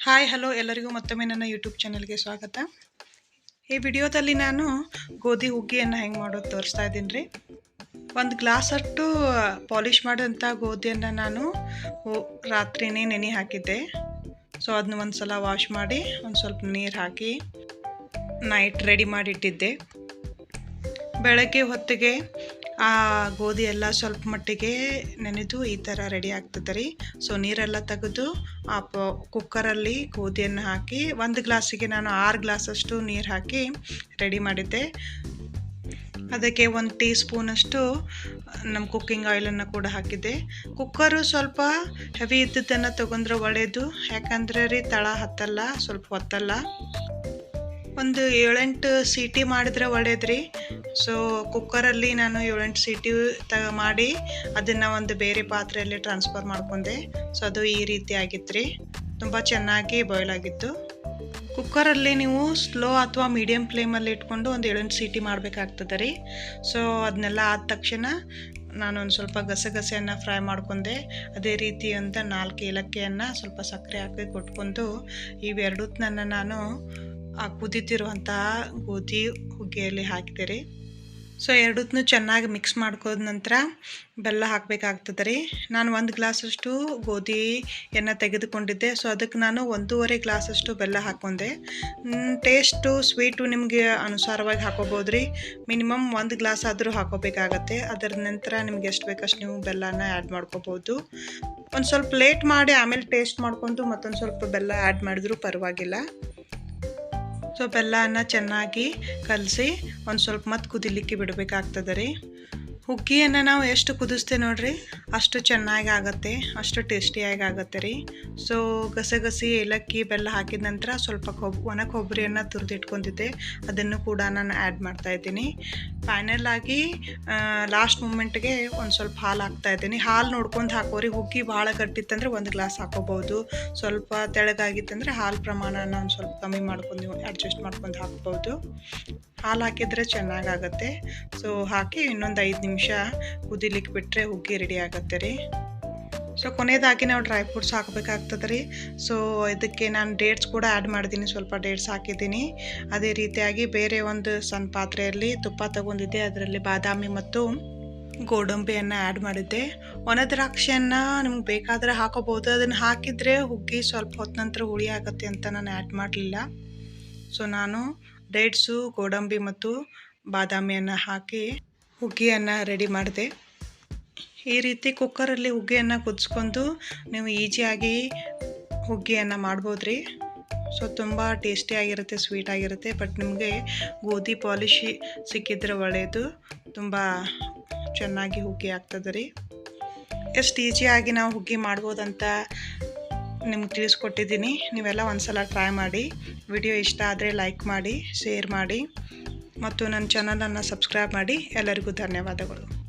Hi hello ಎಲ್ಲರಿಗೂ ಮತ್ತೊಮ್ಮೆ ನನ್ನ ಯೂಟ್ಯೂಬ್ ಚಾನಲ್ಗೆ ಸ್ವಾಗತ. ಈ ವಿಡಿಯೋದಲ್ಲಿ ನಾನು ಗೋಧಿ ಹುಗ್ಗಿಯನ್ನು ಹೆಂಗೆ ಮಾಡೋದು ತೋರಿಸ್ತಾ ಇದ್ದೀನಿ ರೀ. ಒಂದು ಗ್ಲಾಸ್ ಅಷ್ಟು ಪಾಲಿಷ್ ಮಾಡಿದಂಥ ಗೋಧಿಯನ್ನು ನಾನು ರಾತ್ರಿನೇ ನೆನೆ ಹಾಕಿದ್ದೆ. ಸೊ ಅದನ್ನ ಒಂದು ಸಲ ವಾಶ್ ಮಾಡಿ, ಒಂದು ಸ್ವಲ್ಪ ನೀರು ಹಾಕಿ ನೈಟ್ ರೆಡಿ ಮಾಡಿಟ್ಟಿದ್ದೆ. ಬೆಳಗ್ಗೆ ಹೊತ್ತಿಗೆ ಆ ಗೋಧಿ ಎಲ್ಲ ಸ್ವಲ್ಪ ಮಟ್ಟಿಗೆ ನೆನೆದು ಈ ಥರ ರೆಡಿ ಆಗ್ತದೆ ರೀ. ಸೊ ನೀರೆಲ್ಲ ತೆಗೆದು ಆ ಪ ಕುಕ್ಕರಲ್ಲಿ ಗೋಧಿಯನ್ನು ಹಾಕಿ ಒಂದು ಗ್ಲಾಸಿಗೆ ನಾನು ಆರು ಗ್ಲಾಸಷ್ಟು ನೀರು ಹಾಕಿ ರೆಡಿ ಮಾಡಿದ್ದೆ. ಅದಕ್ಕೆ ಒಂದು ಟೀ ಸ್ಪೂನಷ್ಟು ನಮ್ಮ ಕುಕ್ಕಿಂಗ್ ಆಯಿಲನ್ನು ಕೂಡ ಹಾಕಿದ್ದೆ. ಕುಕ್ಕರು ಸ್ವಲ್ಪ ಹೆವಿ ಇದ್ದದ್ದನ್ನು ತೊಗೊಂಡ್ರೆ ಒಳ್ಳೆಯದು ಯಾಕಂದರೆ ರೀ, ತಳ ಹತ್ತಲ್ಲ, ಸ್ವಲ್ಪ ಹೊತ್ತಲ್ಲ ಒಂದು ಏಳೆಂಟು ಸೀಟಿ ಮಾಡಿದ್ರೆ ಒಳ್ಳೇದ್ರಿ. ಸೊ ಕುಕ್ಕರಲ್ಲಿ ನಾನು ಏಳೆಂಟು ಸೀಟಿ ತ ಮಾಡಿ ಅದನ್ನು ಒಂದು ಬೇರೆ ಪಾತ್ರೆಯಲ್ಲಿ ಟ್ರಾನ್ಸ್ಫರ್ ಮಾಡ್ಕೊಂಡೆ. ಸೊ ಅದು ಈ ರೀತಿ ಆಗಿತ್ತು ರೀ ತುಂಬ ಚೆನ್ನಾಗಿ ಬಾಯ್ಲ್ ಆಗಿತ್ತು. ಕುಕ್ಕರಲ್ಲಿ ನೀವು ಸ್ಲೋ ಅಥವಾ ಮೀಡಿಯಮ್ ಫ್ಲೇಮಲ್ಲಿ ಇಟ್ಕೊಂಡು ಒಂದು ಏಳೆಂಟು ಸೀಟಿ ಮಾಡಬೇಕಾಗ್ತದೆ ರೀ. ಸೊ ಅದನ್ನೆಲ್ಲ ಆದ ತಕ್ಷಣ ನಾನು ಒಂದು ಸ್ವಲ್ಪ ಗಸಗಸೆಯನ್ನು ಫ್ರೈ ಮಾಡ್ಕೊಂಡೆ. ಅದೇ ರೀತಿ ಅಂತ ನಾಲ್ಕು ಏಲಕ್ಕಿಯನ್ನು ಸ್ವಲ್ಪ ಸಕ್ಕರೆ ಹಾಕಿ ಕೊಟ್ಕೊಂಡು ಇವೆರಡನ್ನ ನಾನು ಆ ಕುದೀತಿರುವಂತಹ ಗೋಧಿ ಹುಗ್ಗಿಯಲ್ಲಿ ಹಾಕಿದೆ ಸೊ ಎರಡನ್ನೂ ಚೆನ್ನಾಗಿ ಮಿಕ್ಸ್ ಮಾಡ್ಕೋದ ನಂತರ ಬೆಲ್ಲ ಹಾಕಬೇಕಾಗ್ತದೆ ರೀ. ನಾನು ಒಂದು ಗ್ಲಾಸಷ್ಟು ಗೋಧಿಯನ್ನು ತೆಗೆದುಕೊಂಡಿದ್ದೆ. ಸೊ ಅದಕ್ಕೆ ನಾನು ಒಂದೂವರೆ ಗ್ಲಾಸಷ್ಟು ಬೆಲ್ಲ ಹಾಕೊಂಡೆ ಟೇಸ್ಟು ಸ್ವೀಟು ನಿಮಗೆ ಅನುಸಾರವಾಗಿ ಹಾಕೋಬೋದು ರೀ. ಮಿನಿಮಮ್ ಒಂದು ಗ್ಲಾಸ್ ಆದರೂ ಹಾಕೋಬೇಕಾಗತ್ತೆ. ಅದರ ನಂತರ ನಿಮ್ಗೆ ಎಷ್ಟು ಬೇಕಷ್ಟು ನೀವು ಬೆಲ್ಲನ ಆ್ಯಡ್ ಮಾಡ್ಕೋಬೋದು. ಒಂದು ಸ್ವಲ್ಪ ಲೇಟ್ ಮಾಡಿ ಆಮೇಲೆ ಟೇಸ್ಟ್ ಮಾಡ್ಕೊಂಡು ಮತ್ತೊಂದು ಸ್ವಲ್ಪ ಬೆಲ್ಲ ಆ್ಯಡ್ ಮಾಡಿದ್ರೂ ಪರವಾಗಿಲ್ಲ. ಸೊ ಬೆಲ್ಲನ ಚೆನ್ನಾಗಿ ಕಲಸಿ ಒಂದು ಸ್ವಲ್ಪ ಮತ್ತೆ ಕುದಿಲಿಕ್ಕೆ ಬಿಡಬೇಕಾಗ್ತದೆ ರೀ. ಹುಗ್ಗಿಯನ್ನು ನಾವು ಎಷ್ಟು ಕುದಿಸ್ತೇವೆ ನೋಡ್ರಿ, ಅಷ್ಟು ಚೆನ್ನಾಗಿ ಆಗತ್ತೆ, ಅಷ್ಟು ಟೇಸ್ಟಿಯಾಗಿ ಆಗತ್ತೆ ರೀ. ಸೊ ಗಸಗಸಿ, ಏಲಕ್ಕಿ, ಬೆಲ್ಲ ಹಾಕಿದ ನಂತರ ಸ್ವಲ್ಪ ಕೊಬ್, ಒಣ ಕೊಬ್ಬರಿಯನ್ನು ತುರಿದಿಟ್ಕೊಂಡಿದ್ದೆ. ಅದನ್ನು ಕೂಡ ನಾನು ಆ್ಯಡ್ ಮಾಡ್ತಾ ಇದ್ದೀನಿ. ಫೈನಲ್ ಆಗಿ ಲಾಸ್ಟ್ ಮೂಮೆಂಟ್ಗೆ ಒಂದು ಸ್ವಲ್ಪ ಹಾಲು ಹಾಕ್ತಾ ಇದ್ದೀನಿ. ಹಾಲು ನೋಡ್ಕೊಂಡು ಹಾಕೋರಿ, ಹುಗ್ಗಿ ಭಾಳ ಗಟ್ಟಿತ್ತಂದ್ರೆ ಒಂದು ಗ್ಲಾಸ್ ಹಾಕೋಬೋದು ಸ್ವಲ್ಪ ತೆಳಗಾಗಿತ್ತಂದರೆ ಹಾಲು ಪ್ರಮಾಣನ ಒಂದು ಸ್ವಲ್ಪ ಕಮ್ಮಿ ಮಾಡ್ಕೊಂಡು ಅಡ್ಜಸ್ಟ್ ಮಾಡ್ಕೊಂಡು ಹಾಕ್ಬೋದು. ಹಾಲು ಹಾಕಿದರೆ ಚೆನ್ನಾಗಾಗತ್ತೆ. ಸೊ ಹಾಕಿ ಇನ್ನೊಂದು ಐದು ನಿಮಿಷ ಕುದಿಲಿಕ್ಕೆ ಬಿಟ್ಟರೆ ಹುಗ್ಗಿ ರೆಡಿ ಆಗುತ್ತೆ ರೀ. ಸೊ ಕೊನೆಯದಾಗಿ ನಾವು ಡ್ರೈ ಫ್ರೂಟ್ಸ್ ಹಾಕಬೇಕಾಗ್ತದೆ ರೀ. ಸೊ ಇದಕ್ಕೆ ನಾನು ಡೇಟ್ಸ್ ಕೂಡ ಆ್ಯಡ್ ಮಾಡಿದ್ದೀನಿ ಸ್ವಲ್ಪ ಡೇಟ್ಸ್ ಹಾಕಿದ್ದೀನಿ ಅದೇ ರೀತಿಯಾಗಿ ಬೇರೆ ಒಂದು ಸಣ್ಣ ಪಾತ್ರೆಯಲ್ಲಿ ತುಪ್ಪ ತಗೊಂಡಿದ್ದೆ, ಅದರಲ್ಲಿ ಬಾದಾಮಿ ಮತ್ತು ಗೋಡಂಬಿಯನ್ನು ಆ್ಯಡ್ ಮಾಡಿದ್ದೆ. ಒಣ ದ್ರಾಕ್ಷಿಯನ್ನು ನಿಮ್ಗೆ ಬೇಕಾದರೆ ಹಾಕೋಬೋದು. ಅದನ್ನು ಹಾಕಿದರೆ ಹುಗ್ಗಿ ಸ್ವಲ್ಪ ಹೊತ್ತು ನಂತರ ಹುಳಿ ಆಗುತ್ತೆ ಅಂತ ನಾನು ಆ್ಯಡ್ ಮಾಡಲಿಲ್ಲ. ಸೊ ನಾನು ಡೇಟ್ಸು, ಗೋಡಂಬಿ ಮತ್ತು ಬಾದಾಮಿಯನ್ನು ಹಾಕಿ ಹುಗ್ಗಿಯನ್ನು ರೆಡಿ ಮಾಡಿದೆ. ಈ ರೀತಿ ಕುಕ್ಕರಲ್ಲಿ ಹುಗ್ಗಿಯನ್ನು ಕುದಿಸ್ಕೊಂಡು ನೀವು ಈಜಿಯಾಗಿ ಹುಗ್ಗಿಯನ್ನು ಮಾಡ್ಬೋದು ರೀ ಸೊ, ತುಂಬ ಟೇಸ್ಟಿಯಾಗಿರುತ್ತೆ ಸ್ವೀಟ್ ಆಗಿರುತ್ತೆ, ಬಟ್ ನಿಮಗೆ ಗೋಧಿ ಪಾಲಿಶಿ ಸಿಕ್ಕಿದ್ರೆ ಒಳ್ಳೆಯದು ತುಂಬ ಚೆನ್ನಾಗಿ ಹುಗ್ಗಿ ಆಗ್ತದೆ ರೀ. ಎಷ್ಟು ಈಜಿಯಾಗಿ ನಾವು ಹುಗ್ಗಿ ಮಾಡ್ಬೋದಂತ ನಿಮ್ಗೆ ತಿಳಿಸ್ಕೊಟ್ಟಿದ್ದೀನಿ. ನೀವೆಲ್ಲ ಒಂದ್ಸಲ ಟ್ರೈ ಮಾಡಿ. ವಿಡಿಯೋ ಇಷ್ಟ ಆದರೆ ಲೈಕ್ ಮಾಡಿ ಶೇರ್ ಮಾಡಿ. ಮತ್ತು ನನ್ನ ಚಾನಲನ್ನು ಸಬ್ಸ್ಕ್ರೈಬ್ ಮಾಡಿ. ಎಲ್ಲರಿಗೂ ಧನ್ಯವಾದಗಳು.